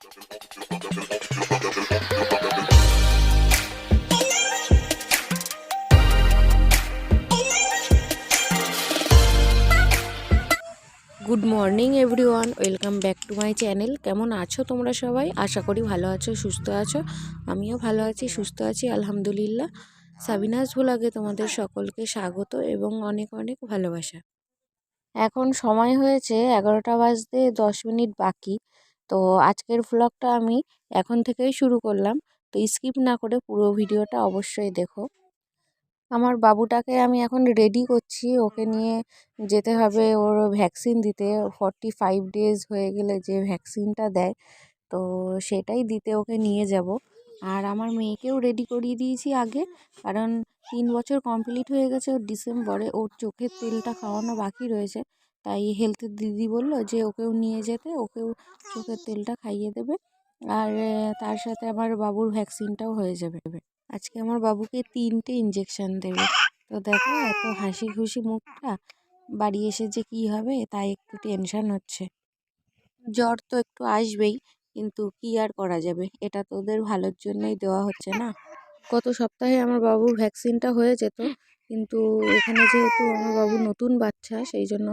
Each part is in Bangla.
Good morning everyone welcome back to my channel কেমন আছো তোমরা সবাই? আশা করি ভালো আছো, সুস্থ আছো। আমিও ভালো আছি, সুস্থ আছি, আলহামদুলিল্লাহ। সাবিনাস ভোলাগে তোমাদের সকলকে স্বাগত এবং অনেক অনেক ভালোবাসা। এখন সময় হয়েছে এগারোটা বাজতে দশ মিনিট বাকি। তো আজকের ভ্লগটা আমি এখন থেকেই শুরু করলাম। তো স্কিপ না করে পুরো ভিডিওটা অবশ্যই দেখো। আমার বাবুটাকে আমি এখন রেডি করছি। ওকে নিয়ে যেতে হবে ওর ভ্যাকসিন দিতে। ফর্টি ফাইভ ডেজ হয়ে গেলে যে ভ্যাকসিনটা দেয়, তো সেটাই দিতে ওকে নিয়ে যাব। আর আমার মেয়েকেও রেডি করিয়ে দিয়েছি আগে। কারণ তিন বছর কমপ্লিট হয়ে গেছে ওর ডিসেম্বরে ওর চোখের তেলটা খাওয়ানো বাকি রয়েছে। তাই হেলথের দিদি বলল যে, ওকেও নিয়ে যেতে, ওকেও চোখের তেলটা খাইয়ে দেবে আর তার সাথে আমার বাবুর ভ্যাকসিনটাও হয়ে যাবে। আজকে আমার বাবুকে তিনটে ইঞ্জেকশন দেবে। তো দেখো এত হাসি খুশি মুখটা, বাড়ি এসে যে কী হবে তাই একটু টেনশন হচ্ছে। জ্বর তো একটু আসবেই, কিন্তু কি আর করা যাবে? এটা তো ওদের ভালোর জন্যই দেওয়া হচ্ছে না। গত সপ্তাহে আমার বাবুর ভ্যাকসিনটা হয়ে যেত, কিন্তু এখানে যেহেতু আমার বাবু নতুন বাচ্চা, সেই জন্য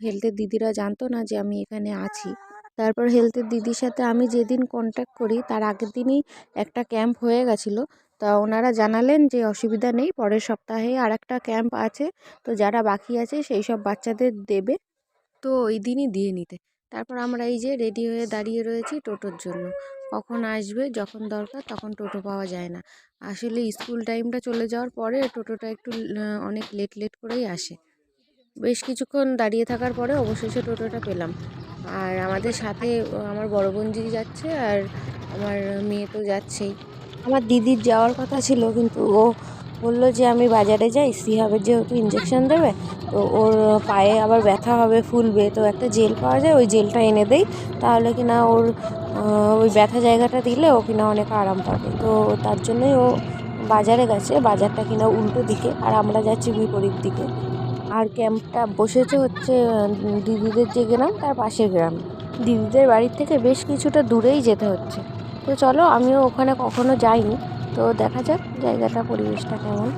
হেলথের দিদিরা জানতো না যে আমি এখানে আছি। তারপর হেলথের দিদির সাথে আমি যেদিন কন্ট্যাক্ট করি, তার আগের দিনই একটা ক্যাম্প হয়ে গেছিল। তা ওনারা জানালেন যে অসুবিধা নেই, পরের সপ্তাহে আর একটা ক্যাম্প আছে, তো যারা বাকি আছে সেই সব বাচ্চাদের দেবে। তো ওই দিনই দিয়ে নিতে। তারপর আমরা এই যে রেডি হয়ে দাঁড়িয়ে রয়েছি টোটোর জন্য। কখন আসবে, যখন দরকার তখন টোটো পাওয়া যায় না। আসলে স্কুল টাইমটা চলে যাওয়ার পরে টোটোটা একটু অনেক লেট লেট করেই আসে। বেশ কিছুক্ষণ দাঁড়িয়ে থাকার পরে অবশেষে টোটোটা পেলাম। আর আমাদের সাথে, আমার বড় বোনজি যাচ্ছে আর আমার মেয়ে তো যাচ্ছেই। আমার দিদির যাওয়ার কথা ছিল, কিন্তু ও বলল যে আমি বাজারে যাই সিহাবের যেহেতু ইঞ্জেকশন দেবে, তো ওর পায়ে আবার ব্যথা হবে, ফুলবে, তো একটা জেল পাওয়া যায়, ওই জেলটা এনে দেই, তাহলে কিনা ওর ওই ব্যথা জায়গাটা দিলে ও কিনা অনেক আরাম পাবে। তো তার জন্যই ও বাজারে গেছে, বাজারটা কিনা উল্টো দিকে, আর আমরা যাচ্ছি বিপরীত দিকে। আর ক্যাম্পটা বসেছে হচ্ছে দিদিদের যে গ্রাম, তার পাশের গ্রাম। দিদিদের বাড়ির থেকে বেশ কিছুটা দূরেই যেতে হচ্ছে। তো চলো, আমিও ওখানে কখনো যাইনি। তো দেখা যাক জায়গাটা, পরিবেশটা কেমন।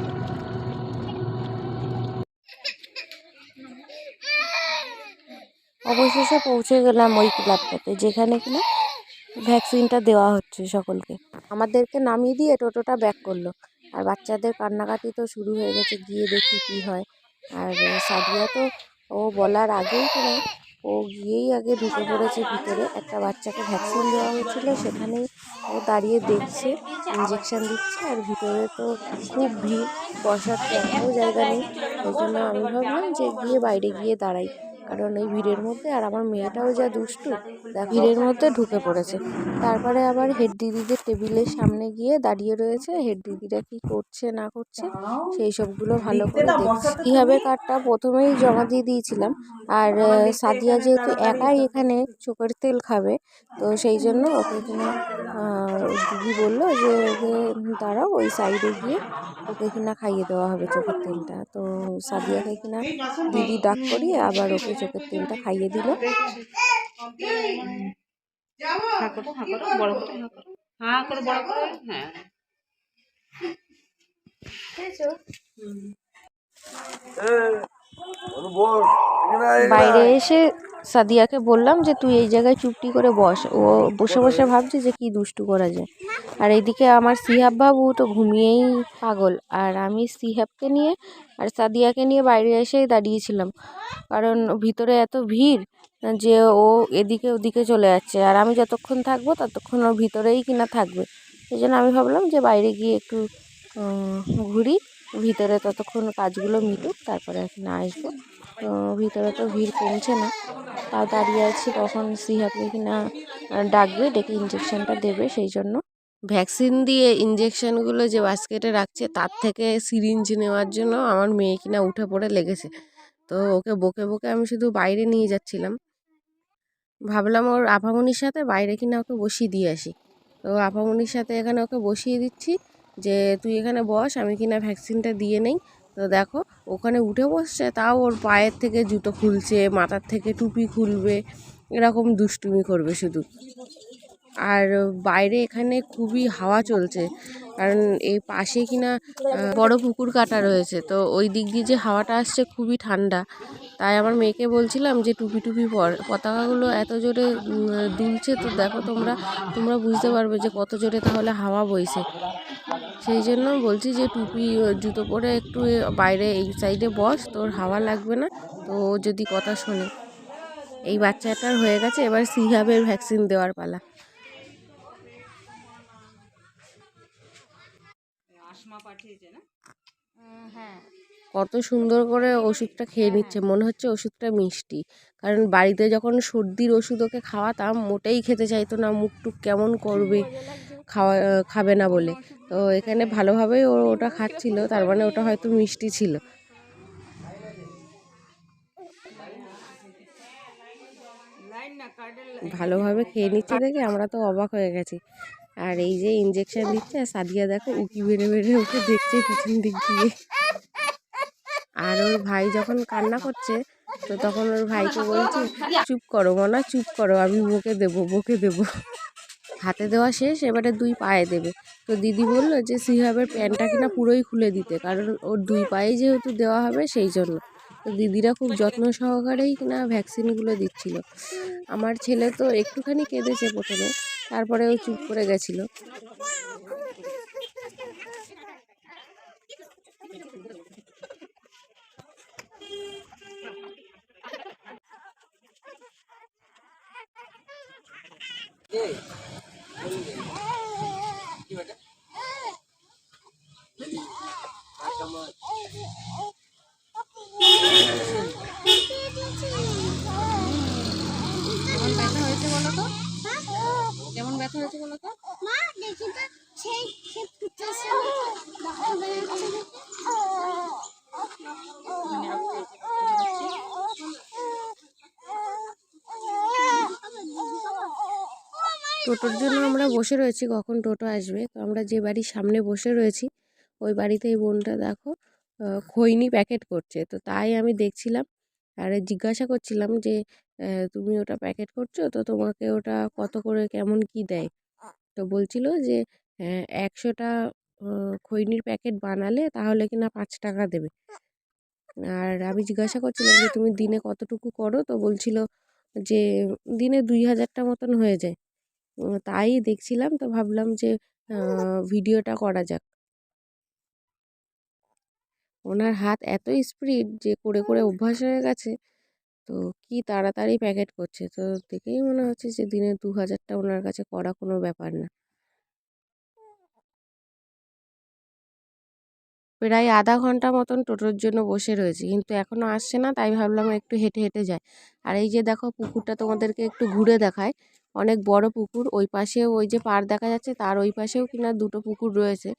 অবশেষে পৌঁছে গেলাম ওই ক্লাবটাতে, যেখানে কিনা ভ্যাকসিনটা দেওয়া হচ্ছে সকলকে। আমাদেরকে নামিয়ে দিয়ে টোটোটা ব্যাক করল। আর বাচ্চাদের কান্নাকাটি তো শুরু হয়ে গেছে, গিয়ে দেখি কী হয়। আর সাদিয়া তো ও বলার আগেই কিনা ও গিয়েই আগে ঢুকে পড়েছে ভিতরে। একটা বাচ্চাকে ভ্যাকসিন দেওয়া হয়েছিল, সেখানেই ও দাঁড়িয়ে দেখছে ইঞ্জেকশান দিচ্ছে, আর ভিতরে তো খুব ভিড়, বসার কোনো জায়গা নেই। ওই জন্য আমি ভাবলাম যে গিয়ে বাইরে গিয়ে দাঁড়াই। কারণ এই ভিড়ের মধ্যে আর আমার মেয়েটাও যা দুষ্টু ভিড়ের মধ্যে ঢুকে পড়েছে। তারপরে আবার হেড দিদিদের টেবিলের সামনে গিয়ে দাঁড়িয়ে রয়েছে। হেড দিদিরা কি করছে, না করছে, সেই সবগুলো ভালো করে দেখছি। কীভাবে কার্ডটা প্রথমেই জমা দিয়ে দিয়েছিলাম। আর সাদিয়া যেহেতু একাই এখানে চোখের তেল খাবে, তো সেই জন্য ওকে কিনা দিদি বলল যে, ওকে দাঁড়াও, ওই সাইডে গিয়ে ওকে কিনা খাইয়ে দেওয়া হবে চোখের তেলটা। তো সাদিয়াকে কিনা দিদি ডাক করিয়ে আবার ওকে চোখের তেলটা খাইয়ে দিল। হা করো হা করো বড় করে হা করো। হা করো বড় করে হ্যাঁ। বাইরে এসে সাদিয়াকে বললাম যে তুই এই জায়গায় চুপটি করে বস। ও বসে বসে ভাবছে যে কি দুষ্টু করা যায়? আর এইদিকে আমার সিহাব বাবু তো ঘুমিয়েই পাগল। আর আমি সিহাবকে নিয়ে আর সাদিয়াকে নিয়ে বাইরে এসেই দাঁড়িয়েছিলাম। কারণ ভিতরে এত ভিড় যে ও এদিকে ওদিকে চলে যাচ্ছে। আর আমি যতক্ষণ থাকব ততক্ষণ ও ভিতরেই কিনা থাকবে। সেই জন্য আমি ভাবলাম যে বাইরে গিয়ে একটু ঘুরি। ভিতরে ততক্ষণ কাজগুলো মিটুক, তারপরে এখানে আসব। তো ভিতরে তো ভিড় কমছে না। তাও দাঁড়িয়ে আছি কখন সিহাবকে কিনা ডাকবে, ডেকে ইঞ্জেকশনটা দেবে সেই জন্য। ভ্যাকসিন দিয়ে ইঞ্জেকশনগুলো যে বাস্কেটে রাখছে, তার থেকে সিরিঞ্জ নেওয়ার জন্য আমার মেয়ে কিনা উঠে পড়ে লেগেছে। তো ওকে বকে বকে আমি শুধু বাইরে নিয়ে যাচ্ছিলাম। ভাবলাম ওর আপামনির সাথে বাইরে কিনা ওকে বসিয়ে দিয়ে আসি। তো আপামনির সাথে এখানে ওকে বসিয়ে দিচ্ছি যে, তুই এখানে বস, আমি কিনা ভ্যাকসিনটা দিয়ে নেই। তো দেখো, ওখানে উঠে বসছে, তাও ওর পায়ের থেকে জুতো খুলছে, মাথার থেকে টুপি খুলবে, এরকম দুষ্টুমি করবে শুধু। আর বাইরে এখানে খুবই হাওয়া চলছে। কারণ এই পাশে কিনা বড় পুকুর কাটা রয়েছে। তো ওই দিক দিয়ে যে হাওয়াটা আসছে খুবই ঠান্ডা। তাই আমার মেয়েকে বলছিলাম যে, টুপি টুপি পর। পতাকাগুলো এত জোরে দুলছে তো দেখো তোমরা তোমরা বুঝতে পারবে যে কত জোরে তাহলে হাওয়া বইছে। সেই জন্য বলছি যে, টুপি জুতো পরে একটু বাইরে এই সাইডে বস, তোর হাওয়া লাগবে না। তো যদি কথা শোনে। এই বাচ্চাটার হয়ে গেছে, এবার সিহাবের ভ্যাকসিন দেওয়ার পালা। পাঠিয়েছে না? কত সুন্দর করে ওষুধটা খেয়ে নিচ্ছে। মনে হচ্ছে ওষুধটা মিষ্টি। কারণ বাড়িতে যখন সর্দির ওষুধ ওকে খাওয়াতাম মোটেই খেতে চাইতো না মুখ টুক কেমন করবে খাওয়া খাবে না বলে। তো এখানে ভালোভাবেই ও ওটা খাচ্ছিল তার মানে ওটা হয়তো মিষ্টি ছিল। ভালোভাবে খেয়ে নিচ্ছে দেখে আমরা তো অবাক হয়ে গেছি। আর এই যে ইঞ্জেকশন দিচ্ছে, আর সাদিয়া দেখো উকি বেড়ে বেড়ে ওকে দেখছে পিছন দিক দিয়ে। আর ওর ভাই যখন কান্না করছে, তো তখন ওর ভাইকে বলছে, চুপ করো মনা, চুপ করো, আমি বকে দেবো বকে দেবো। হাতে দেওয়া শেষ, এবারে দুই পায়ে দেবে। তো দিদি বলল যে, সিহাবের প্যান্টটা কিনা পুরোই খুলে দিতে, কারণ ওর দুই পায়ে যেহেতু দেওয়া হবে, সেই জন্য। দিদিরা খুব যত্ন সহকারেই কিনা ভ্যাকসিনগুলো দিচ্ছিল। আমার ছেলে তো একটুখানি কেঁদেছে প্রথমে তারপরে ও চুপ করে গেছিল। কেমন ব্যথা হয়েছে বলো তো? কেমন ব্যথা হয়েছে বলো তো? মা দেখি সেই টোটোর জন্য আমরা বসে রয়েছি কখন টোটো আসবে। তো আমরা যে বাড়ির সামনে বসে রয়েছি ওই বাড়িতে এই বোনটা দেখো খৈনি প্যাকেট করছে। তো তাই আমি দেখছিলাম আর জিজ্ঞাসা করছিলাম যে তুমি ওটা প্যাকেট করছ? তো তোমাকে ওটা কত করে কেমন কি দেয়? তো বলছিল যে একশোটা খৈনির প্যাকেট বানালে তাহলে কিনা পাঁচ টাকা দেবে। আর আমি জিজ্ঞাসা করছিলাম যে, তুমি দিনে কতটুকু করো? তো বলছিল যে, দিনে দুই হাজারটা মতন হয়ে যায়। তাই দেখছিলাম তো ভাবলাম যে ভিডিওটা করা যাক। ওনার হাত এত স্পিড যে করে করে অভ্যাস হয়ে গেছে। তো কি তাড়াতাড়ি প্যাকেট করছে? তো দেখেই মনে হচ্ছে যে দিনে দু হাজারটা ওনার কাছে করা কোনো ব্যাপার না। প্রায় আধা ঘণ্টা মতন টোটোর জন্য বসে রয়েছি কিন্তু এখনও আসছে না তাই ভাবলাম একটু হেঁটে হেঁটে যায় আর এই যে দেখো পুকুরটা তোমাদেরকে একটু ঘুরে দেখায় অনেক বড় পুকুর ওই পাশেও ওই যে পার দেখা যাচ্ছে তার ওই পাশেও কিনা দুটো পুকুর রয়েছে।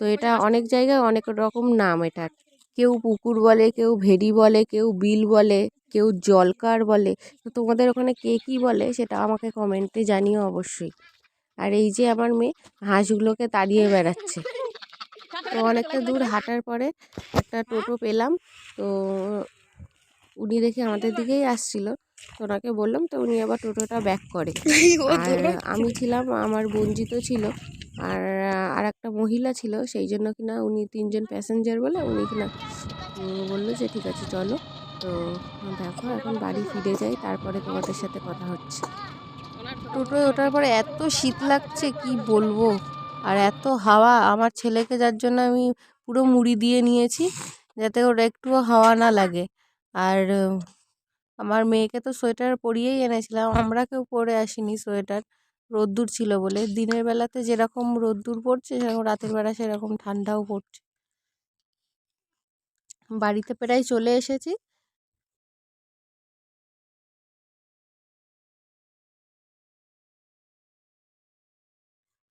তো এটা অনেক জায়গায় অনেক রকম নাম এটার কেউ পুকুর বলে, কেউ ভেড়ি বলে, কেউ বিল বলে, কেউ জলকার বলে। তো তোমাদের ওখানে কে কী বলে সেটা আমাকে কমেন্টে জানিও অবশ্যই। আর এই যে আমার মেয়ে হাঁসগুলোকে তাড়িয়ে বেড়াচ্ছে। তো অনেকটা দূর হাঁটার পরে একটা টোটো পেলাম। তো উনি দেখে আমাদের দিকেই আসছিল। তো ওনাকে বললাম তো উনি আবার টোটোটা ব্যাক করে। আর আমি ছিলাম আমার বঞ্জিত ছিল আর আর একটা মহিলা ছিল সেই জন্য কিনা উনি তিনজন প্যাসেঞ্জার বলে উনি কিনা বলল যে ঠিক আছে চলো। তো দেখো এখন বাড়ি ফিরে যাই তারপরে তোমাদের সাথে কথা হচ্ছে। টোটোয় ওঠার পরে এত শীত লাগছে কি বলব? আর এত হাওয়া আমার ছেলেকে যার জন্য আমি পুরো মুড়ি দিয়ে নিয়েছি যাতে ওর একটুও হাওয়া না লাগে। আর আমার মেয়েকে তো সোয়েটার পরিয়েই এনেছিলাম, আমরা কেউ পরে আসিনি সোয়েটার। রোদ্দুর ছিল বলে। দিনের বেলাতে যেরকম রোদ্দুর পড়ছে, সেরকম রাতের বেলা সেরকম ঠান্ডাও পড়ছে। বাড়িতে প্রায় চলে এসেছি।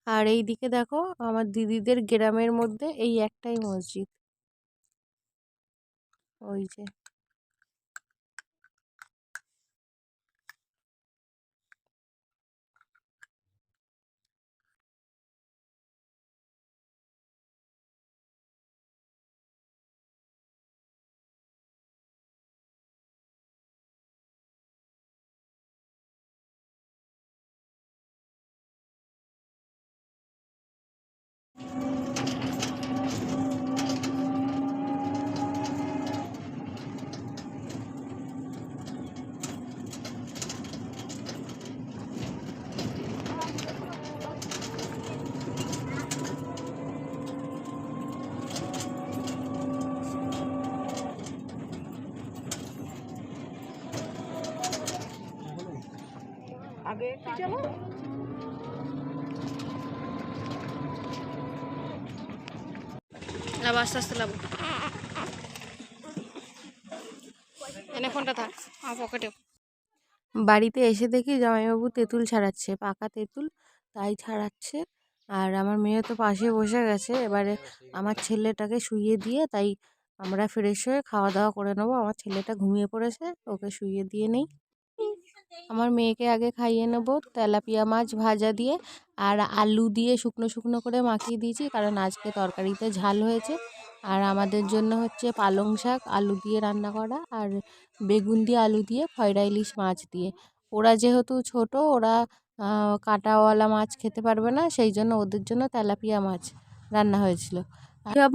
আর এই দিকে দেখো, আমার দিদিদের গ্রামের মধ্যে এই একটাই মসজিদ। ওই যে। চলো। লাভ আস্তে আস্তে লাভ এনে ফোনটা থাক আমার পকেটে বাড়িতে এসে দেখি জামাইবাবু তেঁতুল ছাড়াচ্ছে পাকা তেঁতুল তাই ছাড়াচ্ছে। আর আমার মেয়ে তো পাশে বসে গেছে এবারে আমার ছেলেটাকে শুইয়ে দিয়ে তাই আমরা ফ্রেশ হয়ে খাওয়া দাওয়া করে নেব। আমার ছেলেটা ঘুমিয়ে পড়েছে ওকে শুইয়ে দিয়ে নেই। আমার মেয়েকে আগে খাইয়ে নেব, তেলাপিয়া মাছ ভাজা দিয়ে আর আলু দিয়ে শুকনো শুকনো করে মাখিয়ে দিয়েছি, কারণ আজকে তরকারিতে ঝাল হয়েছে। আর আমাদের জন্য হচ্ছে পালং শাক, আলু দিয়ে রান্না করা আর বেগুন দিয়ে আলু দিয়ে ফয়রা ইলিশ মাছ দিয়ে। ওরা যেহেতু ছোট, ওরা কাঁটাওয়ালা মাছ খেতে পারবে না, সেই জন্য ওদের জন্য তেলাপিয়া মাছ রান্না হয়েছিল।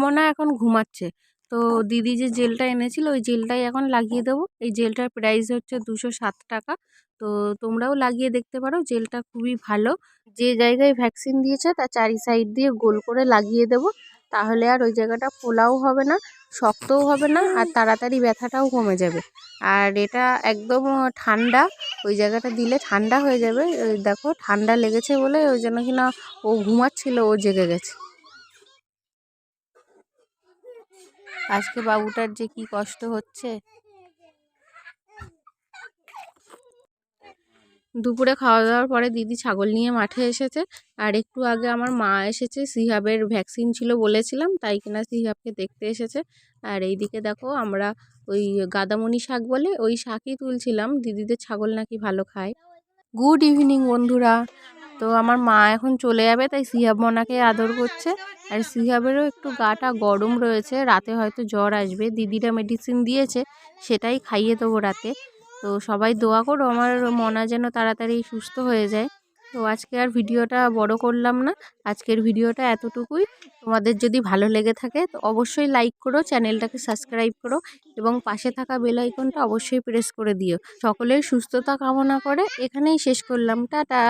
মনে এখন ঘুমাচ্ছে। তো দিদি যে জেলটা এনেছিল, ওই জেলটাই এখন লাগিয়ে দেবো। এই জেলটার প্রাইস হচ্ছে দুশো সাত টাকা। তো তোমরাও লাগিয়ে দেখতে পারো, জেলটা খুবই ভালো। যে জায়গায় ভ্যাকসিন দিয়েছে তার চারি সাইড দিয়ে গোল করে লাগিয়ে দেবো। তাহলে আর ওই জায়গাটা ফোলাও হবে না, শক্তও হবে না, আর তাড়াতাড়ি ব্যথাটাও কমে যাবে। আর এটা একদম ঠান্ডা, ওই জায়গাটা দিলে ঠান্ডা হয়ে যাবে। দেখো, ঠান্ডা লেগেছে বলে, ওই জন্য কিনা ও ঘুমাচ্ছিল, ও জেগে গেছে। আজকে বাবুটার যে কি কষ্ট হচ্ছে? দুপুরে খাওয়া দাওয়ার পরে দিদি ছাগল নিয়ে মাঠে এসেছে। আর একটু আগে আমার মা এসেছে, সিহাবের ভ্যাকসিন ছিল বলেছিলাম, তাই কিনা সিহাবকে দেখতে এসেছে। আর এইদিকে দেখো আমরা ওই গাদামণি শাক বলে ওই শাকই তুলছিলাম, দিদিদের ছাগল নাকি ভালো খায়। গুড ইভিনিং বন্ধুরা। তো আমার মা এখন চলে যাবে, তাই সিহাব মোনাকে আদর করছে। আর সিহাবেরও একটু গাটা গরম রয়েছে, রাতে হয়তো জ্বর আসবে। দিদিরা মেডিসিন দিয়েছে, সেটাই খাইয়ে দেবো রাতে। তো সবাই দোয়া করো আমার মনা যেন তাড়াতাড়ি সুস্থ হয়ে যায়। তো আজকে আর ভিডিওটা বড় করলাম না। আজকের ভিডিওটা এতটুকুই। তোমাদের যদি ভালো লেগে থাকে, তো অবশ্যই লাইক করো, চ্যানেলটাকে সাবস্ক্রাইব করো এবং পাশে থাকা বেল আইকনটা অবশ্যই প্রেস করে দিও। সকলের সুস্থতা কামনা করে এখানেই শেষ করলাম। টাটা!